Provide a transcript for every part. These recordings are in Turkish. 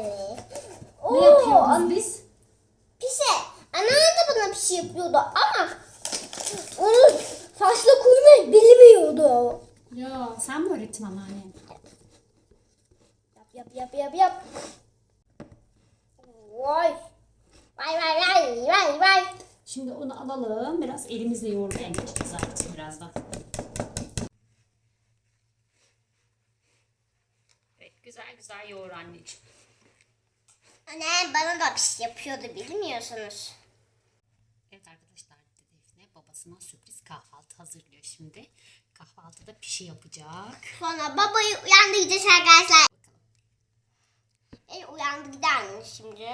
Evet. Ne Oo, yapıyorduk biz? Pise. Anneanne de bana şey yapıyordu ama onu saçla koymayı bilmiyordu. Ya sen mi öğrettin anneanne? Yap yap yap yap yap. Vay. Vay vay vay vay vay. Şimdi onu alalım. Biraz elimizle yoğurmaya geçeceğiz artık birazdan. Evet güzel güzel yoğur anneciğim. Anne bana da bir şey yapıyordu bilmiyorsunuz. Evet arkadaşlar Defne babasına sürpriz kahvaltı hazırlıyor şimdi. Kahvaltıda pişi yapacak. Sonra babayı uyandıracağız arkadaşlar. El uyandı gider mi şimdi?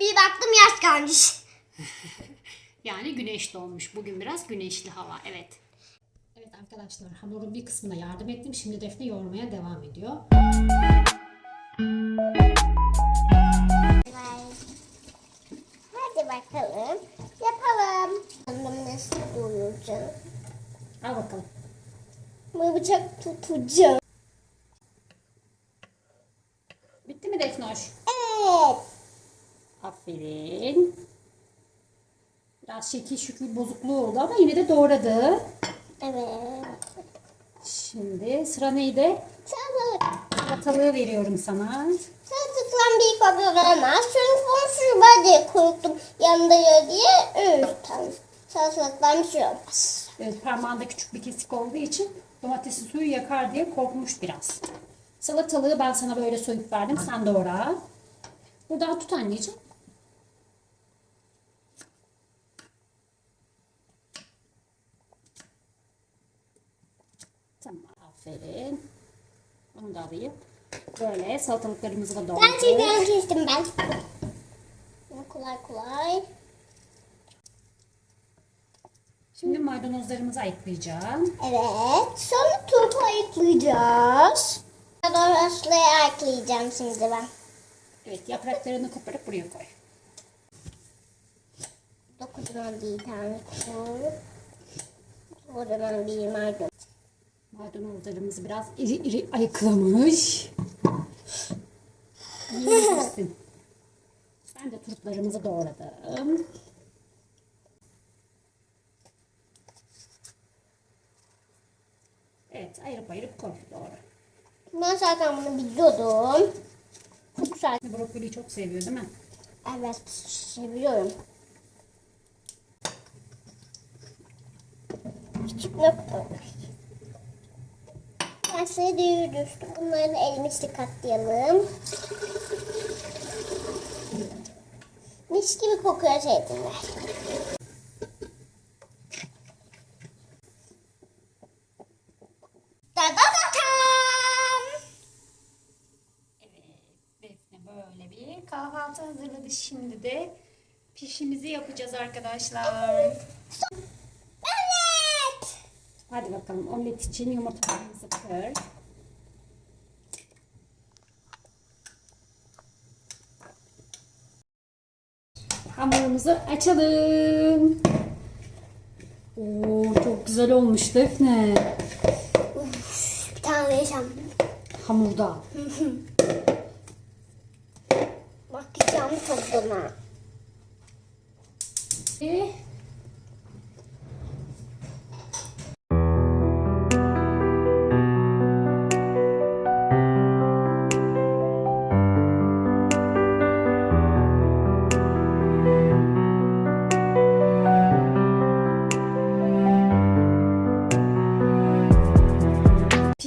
Bir baktım yaş gelmiş. Yani güneş doğmuş. Bugün biraz güneşli hava. Evet. Evet arkadaşlar hamurun bir kısmına yardım ettim. Şimdi Defne yoğurmaya devam ediyor. Hadi bakalım. Yapalım. Annem nasıl duyacağım? Al bakalım. Bu bıçak tutacağım. Bitti mi Defnoş? Evet. Aferin. Biraz şekil şükür bozukluğu oldu ama yine de doğradı. Evet. Şimdi sıra neydi? Salatalık. Salatalığı veriyorum sana. Salatalıktan bir kabul olmaz. Çünkü bunu şurada diye koydum. Yanında ya diye tutalım. Salatalıktan bir şey olmaz. Evet, parmağında küçük bir kesik olduğu için domatesin suyu yakar diye korkmuş biraz. Salatalığı ben sana böyle soyup verdim. Sen doğra. Buradan tut anneciğim. Tamam aferin. Onu da alayım. Böyle salatalıklarımızı da doğradık. çiğden kestim ben. Bunu kolay kolay. Şimdi maydanozlarımızı ayıklayacağım. Evet. Sonra turpu ayıklayacağız. Doğraslıya ayıklayacağım şimdi ben. Evet yapraklarını koparıp buraya koy. Dokunan bir tane koy. Oradan bir maydanoz. Maydanozlarımızı biraz iri iri ayıklamış. Yiyebilirsin. Ben de turplarımızı doğradım. Evet ayırıp ayırıp koy doğru. Ben zaten bunu biliyordum. Çok güzel. Brokoliyi çok seviyor değil mi? Evet, seviyorum. Küçük nokta. Ben size düştüm. Bunları da elimizle katlayalım. Mis gibi kokuyor zeytinler. Da da da tam. Evet Defne böyle bir kahvaltı hazırladı. Şimdi de pişimizi yapacağız arkadaşlar. Hadi bakalım omlet için yumurtalarımızı kır. Hamurumuzu açalım. Oo, çok güzel olmuş Defne. Bir tane yaşam. Hamurda. Bakacağım tadına. Ee,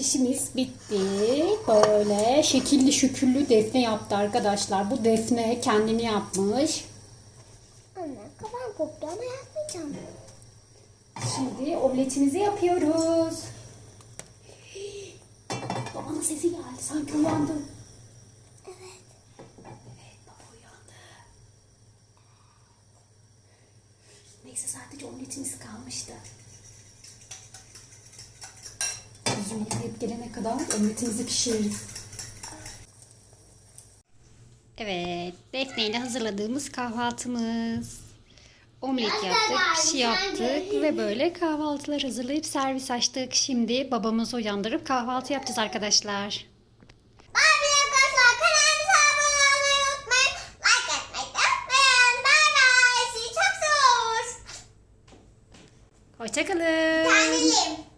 Pişimiz bitti. Böyle şekilli şüküllü defne yaptı arkadaşlar. Bu defne kendini yapmış. Anne kafam koptu ama yapmayacağım. Şimdi omletimizi yapıyoruz. Babanın sesi geldi. Sanki uyandı. Evet. Evet baba uyandı. Neyse sadece omletimiz kalmıştı. Bizim ekleyip gelene kadar omletimizi pişiririz. Evet, Defne ile hazırladığımız kahvaltımız. Omlet yaptık, pişi yaptık ve böyle kahvaltılar hazırlayıp servis açtık. Şimdi babamızı uyandırıp kahvaltı yapacağız arkadaşlar. Hoşçakalın. Kendiliğim.